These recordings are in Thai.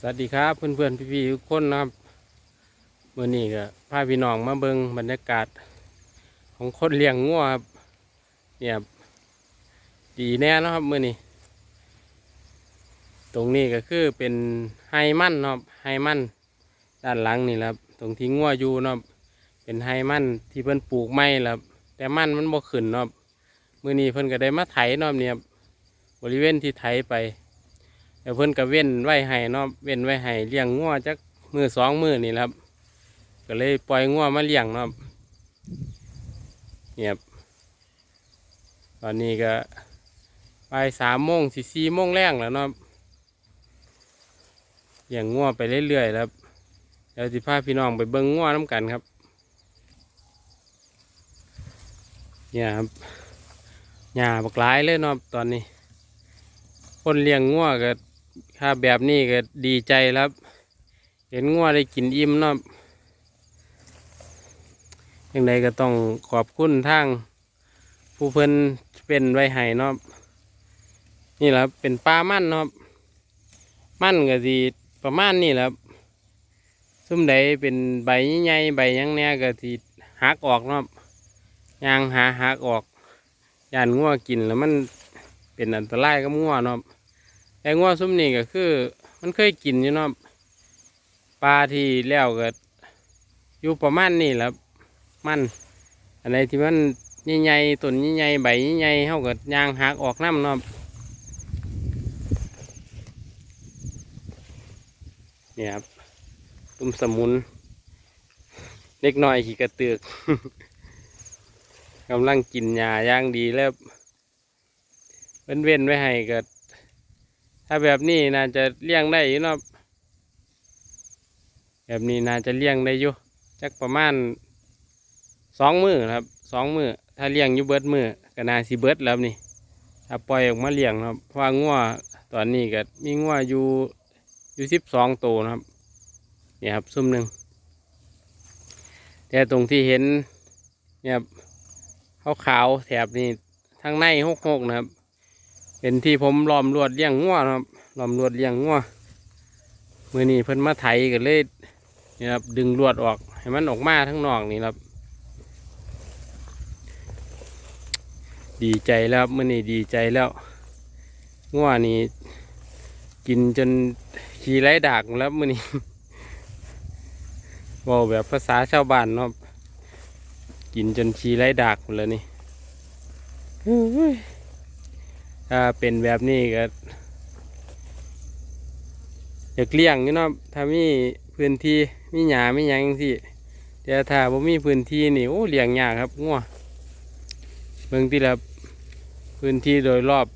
สวัสดีครับเพื่อนเพื่อนพี่พี่ๆทุกคนนะครับเมื่อนี้ก็พาพี่น้องมาเบิงบรรยากาศ ของคนเลี้ยงงัวครับเนี่ยดีแน่นะครับเมื่อนี้ตรงนี้ก็คือเป็นไฮมันนะครับไฮมันด้านหลังนี่แหละครับตรงที่งัวอยู่นะครับเป็นไฮมันที่เพิ่นปลูกไม้แล้วครับแต่มันมันบ่ขึ้นนะครับมื่อนี้เพิ่นก็ได้มาไถนะครับเนี่ยบบริเวณที่ไถไป แล้วเพิ่นก็เว้นไว้ให้เนาะเว้นไว้ให้เลี้ยงงัวจักมือสองมือนี่ครับ ก็เลยปล่อยงัวมาเลี้ยงเนาะครับเนี่ยบตอนนี้ก็ไปสามโมงสี่สี่โมงแรงแล้วเนาะเลี้ยงงัวไปเรื่อยๆครับเดี๋ยวสิพาพี่น้องไปเบิ้งงัวน้ำกันครับ เนี่ยครับหญ้าบักหลายเลยเนาะตอนนี้คนเลี้ยงงัวก็ ถ้าแบบนี้ก็ดีใจครับ เห็นงัวได้กินอิ่มเนาะยังไงก็ต้องขอบคุณทางผู้เพิ่นเป็นไว้ให้เนาะนี่แหละครับเป็นปลามั่นเนาะมั่นก็สีประมาณนี้แหละครับซุ่มใดเป็นใบใหญ่ใบยังเนี้ยก็สีหักออกเนาะยางหาหักออกยานงัวกินแล้วมันเป็นอันตรายกับงัวเนาะ แต่งัวซุ้มนี่ก็คือ มันเคยกินอยู่เนาะปลาที่แล้วก็อยู่ประมาณนี้แหล้วมันอันไหนที่มันใหญ่ๆต้นใหญ่ๆใบใหญ่ๆเฮาก็ยางหักออกน้ำเนาะเนี่ยครับตุ้มสมุน เล็กน้อยขี่กระตือกกำลังกินหญ้าย่างดีแล้วเว้นเว้นๆไว้ให้ก็ ถ้าแบบนี้น่าจะเลี้ยงได้อยู่เนาะแบบนี้น่าจะเลี้ยงได้อยู่จักประมาณสองมือครับสองมือถ้าเลี้ยงอยู่เบิดมือก็น่าสิเบิดแล้วนี่ถ้าปล่อยออกมาเลี้ยงครับเพราะว่างัวตอนนี้ก็มีงัวอยู่อยู่สิบสองตัวนะครับเนี่ยครับซุ่มหนึ่งแต่ตรงที่เห็นเนี่ยขาวๆแถบนี้ทางในหกหกนะครับ เป็นที่ผมล้อมรวดเลี้ยงงัวนครับล้อมรวดเลี้ยงงัวมือนี้เพิ่นมาไถกันเลยนี่ครับดึงลวดออกให้มันออกมาทั้งนอกนี่ครับ ดีใจแล้วมื่อนี้ดีใจแล้วงัวนี่กินจนขี้ไร้ดากแล้วมื่อนี้ว่าแบบภาษาชาวบ้านนะครับ กินจนขี้ไร้ดากหมดแล้วนี่ ถ้าเป็นแบบนี้ก็อยากเลี้ยงนี่เนาะถ้ามีพื้นที่มีหญ้ามีหยังสิแต่ถ้าบ่มีพื้นที่นี่โอ้เลี้ยงยากครับงัวเบิ่งที่ละพื้นที่โดยรอบ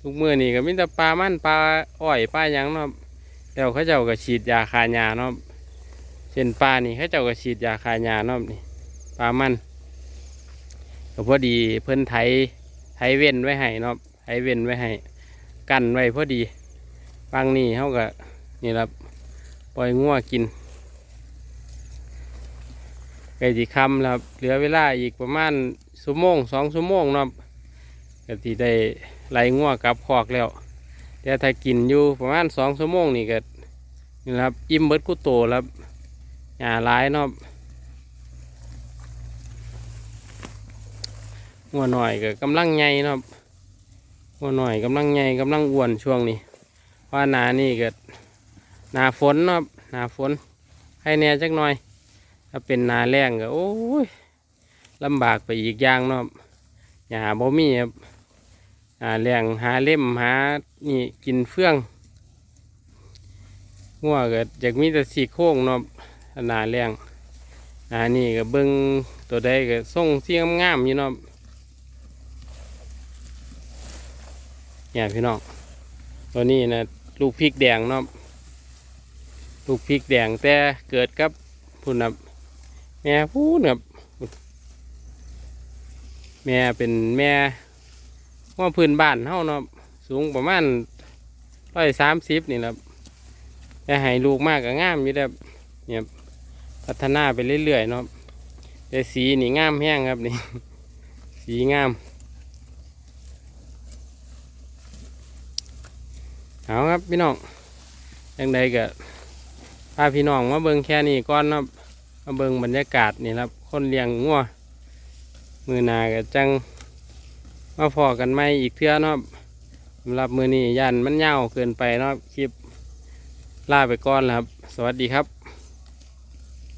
ทุกเมื่อนี่ก็มีแต่ปลามันปลาอ้อยปลาหยังเนาะแล้วเขาเจ้าก็ฉีดยาคาหญ้าเนาะเช่นปลานี่เขาเจ้าก็ฉีดยาคาหญ้าเนาะนี่ปลามันก็พอดีเพิ่นไถไถเว้นไว้ให้เนาะ ไถเว้นไว้ให้ กันไว้พอดีฟังนี่เขาก็นี่ครับปล่อยงัวกินไก่จีคำครับ เหลือเวลาอีกประมาณชั่วโมงสองชั่วโมงเนาะก็ที่ได้ไล่งัวกลับคอกแล้ว แต่ถ้ากินอยู่ประมาณสองชั่วโมงนี่ก็นี่ครับอิ่มเบิดกุโตครับหญ้าหลายเนาะหัวหน่อยก็กำลังใหญ่เนาะ ครับหัวหน่อยกำลังใหญ่กำลังอ้วนช่วงนี้เพราะว่าหนานี่เก็หนาฝนเนาะหนาฝน ให้แน่จักหน่อย ถ้าเป็นนาแรงก็โอ้ยลำบากไปอีกอย่างเนาะหญ้าบ่มีครับหาแรงหาเล่มหานี่กินเฟื่องงัวเก็อยากมีแต่สีโค้งเนาะนาแรงหนานี่ก็เบิ่งตัวใดก็ส่งเสียงงามอยู่เนาะ เนี่ยพี่น้องตัวนี้นะลูกพริกแดงเนาะลูกพริกแดงแต่เกิดกับพุ่นนะแม่พูดครับแม่เป็นแม่ว่าพื้นบ้านเฮาเนาะสูงประมาณร้อยสามสิบนี่แหละครับแต่ให้ลูกมากก็งามอยู่แล้วเนี่ยพัฒนาไปเรื่อยๆเนาะแต่สีนี่งามแห้งครับนี่ สีงาม เอาครับพี่น้องยังใดก็พาพี่น้องมาเบิ่งแค่นี้ก่อนเนาะมาเบิ่งบรรยากาศนี่ครับ คนเลี้ยงงัวมือหนาก็จังมาพอกันไหมอีกเทื่อเนาะสำหรับมือนี้ยันมันยาเกินไปนะคลิปลาไปก่อนแล้วครับ สวัสดีครับ